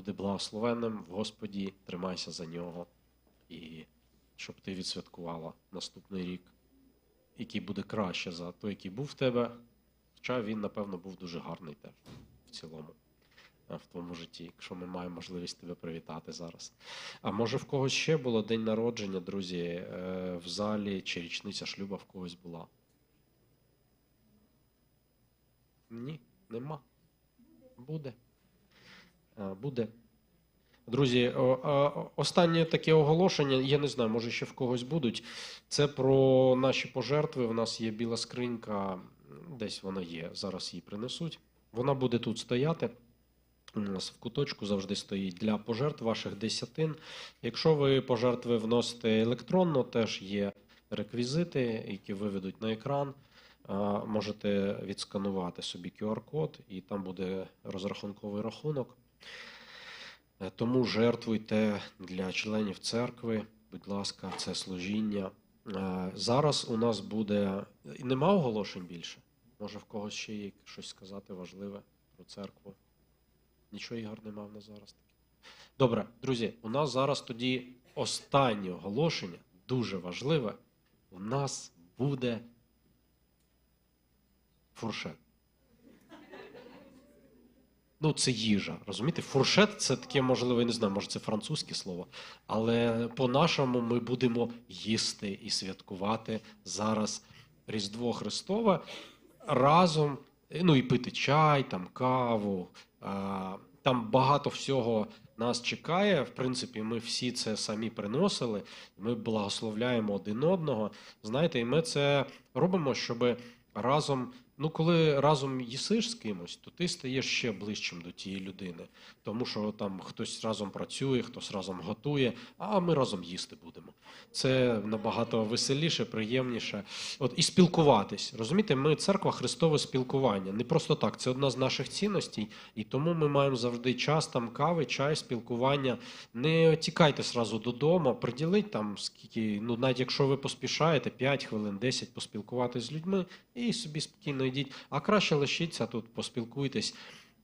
Буде благословенним в Господі, тримайся за нього. І щоб ти відсвяткувала наступний рік, який буде краще за той, який був в тебе. Хоча він, напевно, був дуже гарний теж в цілому е, в твоєму житті, якщо ми маємо можливість тебе привітати зараз. А може в когось ще було день народження, друзі, е, в залі чи річниця шлюба в когось була? Ні, нема. Буде. Е, Буде. Друзі, останнє таке оголошення, я не знаю, може ще в когось будуть. Це про наші пожертви. У нас є біла скринька, десь вона є. Зараз її принесуть. Вона буде тут стояти. У нас в куточку завжди стоїть для пожертв ваших десятин. Якщо ви пожертви вносите електронно, теж є реквізити, які виведуть на екран. Можете відсканувати собі QR-код, і там буде розрахунковий рахунок. Е, Тому жертвуйте для членів церкви, будь ласка, це служіння. Е, Зараз у нас буде. Нема оголошень більше? Може, в когось ще є щось сказати важливе про церкву? Нічого Ігор нема в нас зараз. Добре, друзі, у нас зараз тоді останнє оголошення, дуже важливе. У нас буде фуршет. Ну, це їжа, розумієте? Фуршет це таке, можливо, я не знаю, може це французьке слово. Але по-нашому ми будемо їсти і святкувати зараз Різдво Христове разом, ну і пити чай, там каву. А, Там багато всього нас чекає. В принципі, ми всі це самі приносили. Ми благословляємо один одного. Знаєте, і ми це робимо, щоб разом. Ну, коли разом їсиш з кимось, то ти стаєш ще ближчим до тієї людини. Тому що там хтось разом працює, хтось разом готує, а ми разом їсти будемо. Це набагато веселіше, приємніше. От і спілкуватись. Розумієте, ми церква Христове спілкування. Не просто так, це одна з наших цінностей, і тому ми маємо завжди час там кави, чай, спілкування. Не тікайте зразу додому, приділіть там скільки, ну навіть якщо ви поспішаєте, 5 хвилин, 10 поспілкуватись з людьми і собі спокійно йдіть. А краще лишіться тут, поспілкуйтесь.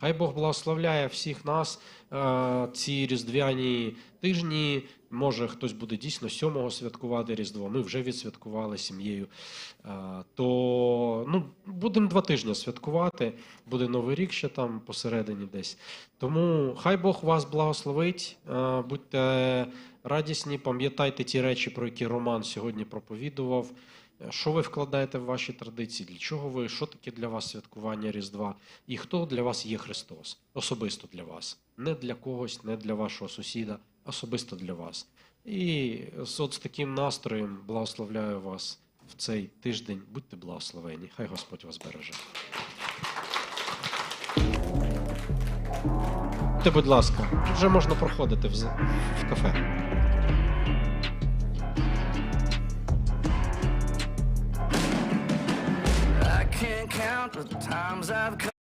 Хай Бог благословляє всіх нас е, ці різдвяні тижні. Може, хтось буде дійсно сьомого святкувати Різдво. Ми вже відсвяткували сім'єю. Е, то ну, будемо два тижні святкувати. Буде Новий рік ще там посередині десь. Тому хай Бог вас благословить. Е, будьте радісні, пам'ятайте ті речі, про які Роман сьогодні проповідував. Е, Що ви вкладаєте в ваші традиції? Для чого ви? Що таке для вас святкування Різдва? І хто для вас є Христос? Особисто для вас. Не для когось, не для вашого сусіда, особисто для вас. І з от з таким настроєм благословляю вас в цей тиждень. Будьте благословені. Хай Господь вас береже. Будьте, будь ласка, вже можна проходити в, в кафе. Times I've come.